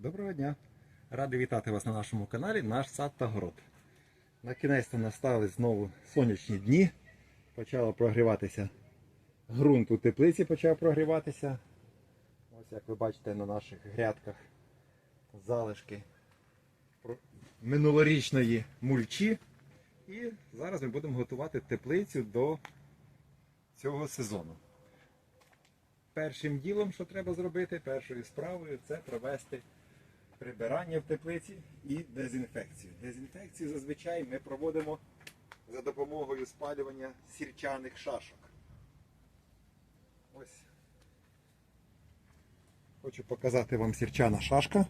Доброго дня! Радий вітати вас на нашому каналі Наш сад та город. На кінець настали знову сонячні дні. Почало прогріватися ґрунт у теплиці почав прогріватися. Ось як ви бачите на наших грядках залишки минулорічної мульчі. І зараз ми будемо готувати теплицю до цього сезону. Першим ділом, що треба зробити, першою справою, це провести прибирання в теплиці і дезінфекцію. Дезінфекцію зазвичай ми проводимо за допомогою спалювання сірчаних шашок. Ось. Хочу показати вам сірчана шашка.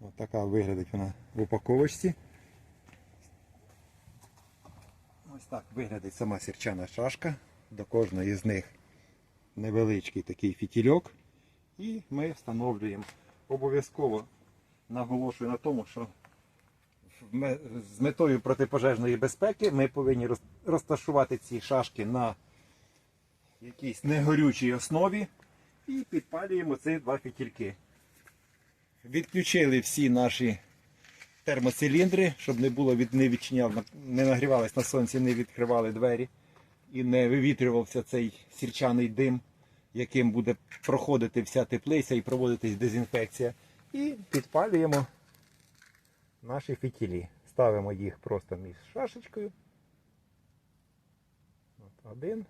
Ось така виглядить вона в упаковочці. Ось так виглядить сама сірчана шашка. До кожної з них невеличкий такий фітільок. І ми встановлюємо обов'язково наголошую на тому, що з метою протипожежної безпеки ми повинні розташувати ці шашки на якійсь негорючій основі і підпалюємо ці два фітільки. Відключили всі наші термоциліндри, щоб не було від не відчиняв, не нагрівались на сонці, не відкривали двері і не вивітрювався цей сірчаний дим, яким буде проходити вся теплиця і проводитись дезінфекція. І підпалюємо наші фітілі. Ставимо їх просто між шашечкою. От один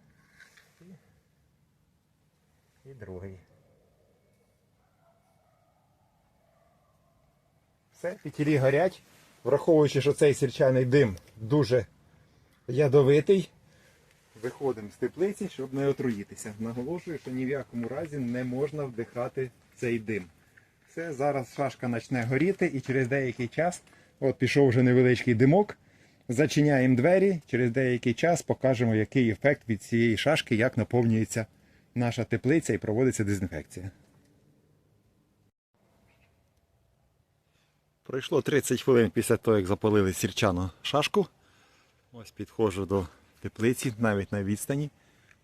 і, другий. Все, фітілі горять. Враховуючи, що цей сірчаний дим дуже ядовитий, виходимо з теплиці, щоб не отруїтися. Наголошую, що ні в якому разі не можна вдихати цей дим. Все, зараз шашка почне горіти і через деякий час, от пішов вже невеличкий димок, зачиняємо двері, через деякий час покажемо, який ефект від цієї шашки, як наповнюється наша теплиця і проводиться дезінфекція. Пройшло 30 хвилин після того, як запалили сірчану шашку. Ось підходжу до теплиці, навіть на відстані.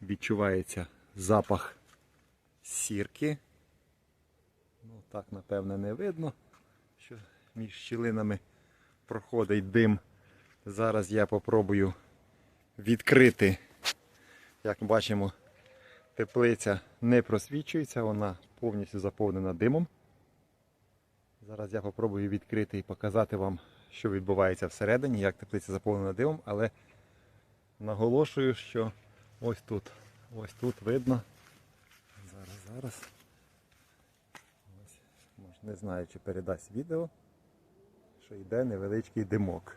Відчувається запах сірки. Ну, так, напевне, не видно, що між щілинами проходить дим. Зараз я попробую відкрити. Як бачимо, теплиця не просвічується, вона повністю заповнена димом. Зараз я попробую відкрити і показати вам, що відбувається всередині, як теплиця заповнена димом, але наголошую, що ось тут, ось тут видно. Зараз, зараз. Ось, не знаю, чи передасть відео, що йде невеличкий димок.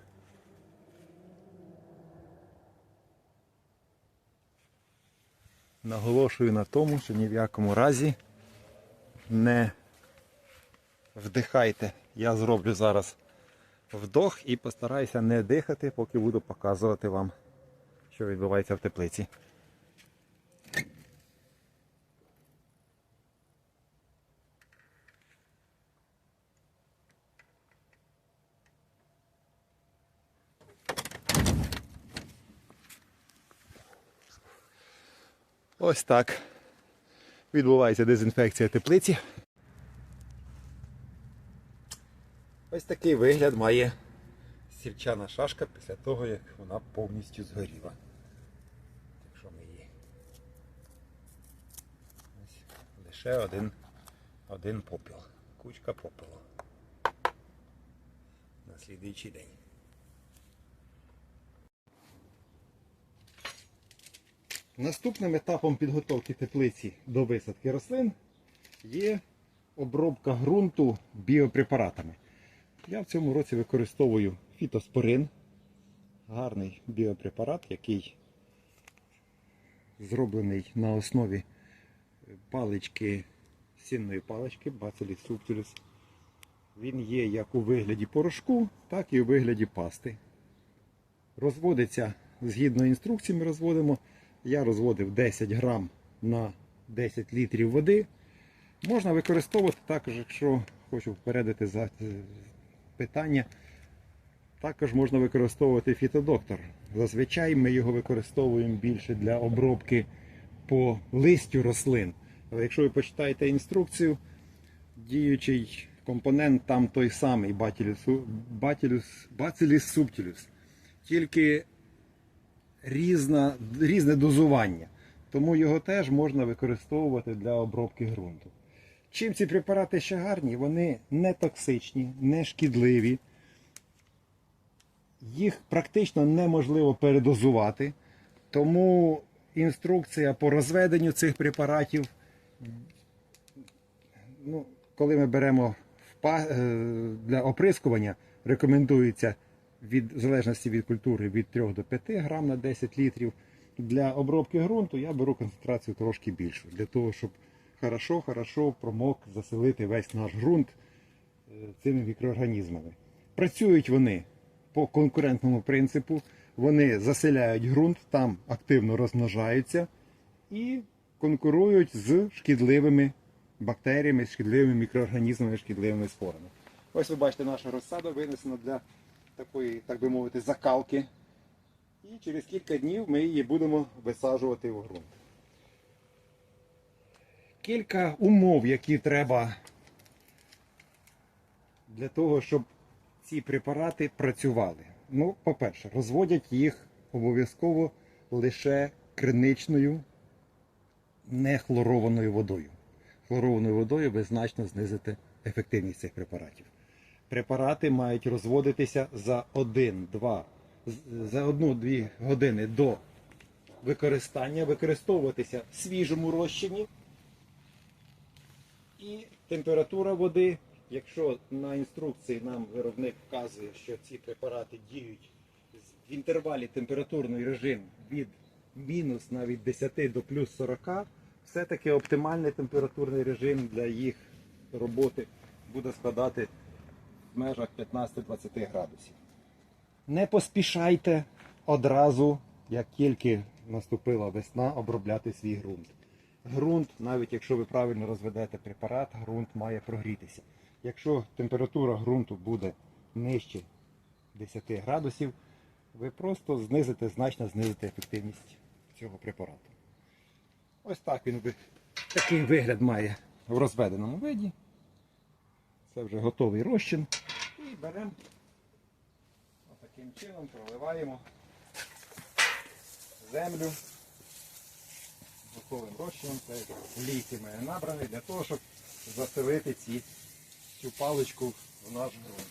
Наголошую на тому, що ні в якому разі не вдихайте. Я зроблю зараз вдох і постараюся не дихати, поки буду показувати вам, що відбувається в теплиці. Ось так відбувається дезінфекція теплиці. Ось такий вигляд має сірчана шашка після того, як вона повністю згоріла. Якщо ми її. Ось лише один, один попіл. Кучка попелу. На слідуючий день. Наступним етапом підготовки теплиці до висадки рослин є обробка ґрунту біопрепаратами. Я в цьому році використовую фітоспорин, гарний біопрепарат, який зроблений на основі палички, сінної палички Bacillus subtilis. Він є як у вигляді порошку, так і у вигляді пасти. Розводиться згідно інструкції, розводимо. Я розводив 10 грам на 10 літрів води. Можна використовувати також, якщо хочу впередити за е, питання. Також можна використовувати фітодоктор. Зазвичай ми його використовуємо більше для обробки по листю рослин. Але якщо ви почитаєте інструкцію, діючий компонент там той самий Bacillus subtilus. Тільки різна, різне дозування. Тому його теж можна використовувати для обробки ґрунту. Чим ці препарати ще гарні? Вони не токсичні, не шкідливі. Їх практично неможливо передозувати. Тому інструкція по розведенню цих препаратів, ну, коли ми беремо е, для оприскування, рекомендується від в залежності від культури від 3 до 5 грам на 10 літрів. Для обробки ґрунту я беру концентрацію трошки більшу, для того, щоб хорошо, хорошо промок заселити весь наш ґрунт е, цими мікроорганізмами. Працюють вони по конкурентному принципу, вони заселяють ґрунт, там активно розмножаються і конкурують з шкідливими бактеріями, шкідливими мікроорганізмами, шкідливими спорами. Ось ви бачите, наша розсада винесена для такої, так би мовити, закалки. І через кілька днів ми її будемо висаджувати в ґрунт. Кілька умов, які треба для того, щоб ці препарати працювали. Ну, по-перше, розводять їх обов'язково лише криничною, не хлорованою водою. Хлорованою водою ви значно знизите ефективність цих препаратів. Препарати мають розводитися за 1-2, за 1-2 години до використання, використовуватися в свіжому розчині. І температура води, якщо на інструкції нам виробник вказує, що ці препарати діють в інтервалі температурний режим від мінус навіть 10 до плюс 40, все-таки оптимальний температурний режим для їх роботи буде складати в межах 15-20 градусів. Не поспішайте одразу, як тільки наступила весна, обробляти свій ґрунт. Ґрунт, навіть якщо ви правильно розведете препарат, ґрунт має прогрітися. Якщо температура ґрунту буде нижче 10 градусів, ви просто знизите, значно знизите ефективність цього препарату. Ось так він такий вигляд має в розведеному виді. Це вже готовий розчин. І беремо таким чином, проливаємо землю готовим розчином. Це ліки в мене набрані для того, щоб заселити ці, цю паличку в наш ґрунт.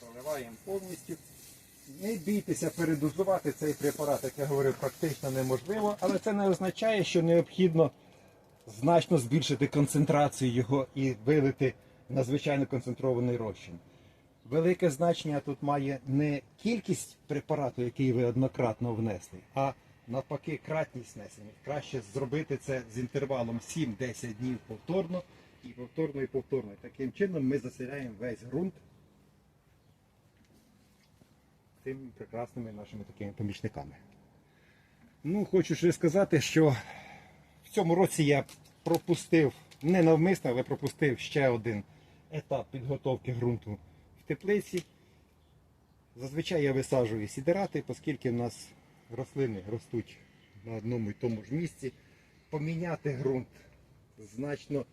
Проливаємо повністю. Не бійтеся передозувати цей препарат, як я говорив, практично неможливо, але це не означає, що необхідно значно збільшити концентрацію його і вилити надзвичайно концентрований розчин. Велике значення тут має не кількість препарату, який ви однократно внесли, а навпаки кратність внесення. Краще зробити це з інтервалом 7-10 днів повторно і повторно і повторно. Таким чином ми заселяємо весь ґрунт тими прекрасними нашими такими помічниками. Ну, хочу ще сказати, що в цьому році я пропустив, не навмисно, але пропустив ще один етап підготовки ґрунту в теплиці. Зазвичай я висаджую сідерати, оскільки в нас рослини ростуть на одному і тому ж місці. Поміняти ґрунт значно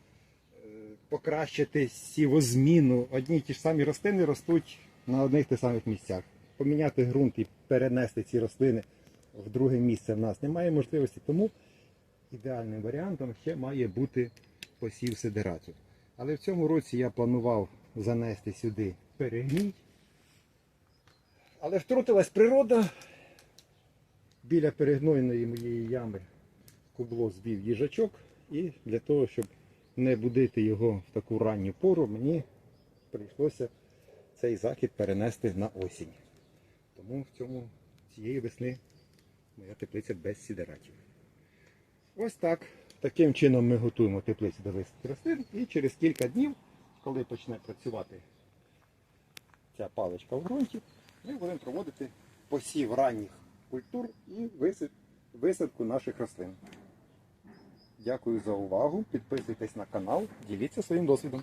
покращити сівозміну. Одні й ті ж самі рослини ростуть на одних тих самих місцях. Поміняти ґрунт і перенести ці рослини в друге місце в нас немає можливості, тому ідеальним варіантом ще має бути посів сидератів. Але в цьому році я планував занести сюди перегній. Але втрутилась природа. Біля перегнойної моєї ями кубло збив їжачок. І для того, щоб не будити його в таку ранню пору, мені прийшлося цей захід перенести на осінь. Тому в цьому цієї весни моя теплиця без сідератів. Ось так. Таким чином ми готуємо теплицю до висадки рослин і через кілька днів, коли почне працювати ця паличка в ґрунті, ми будемо проводити посів ранніх культур і висадку наших рослин. Дякую за увагу. Підписуйтесь на канал, діліться своїм досвідом.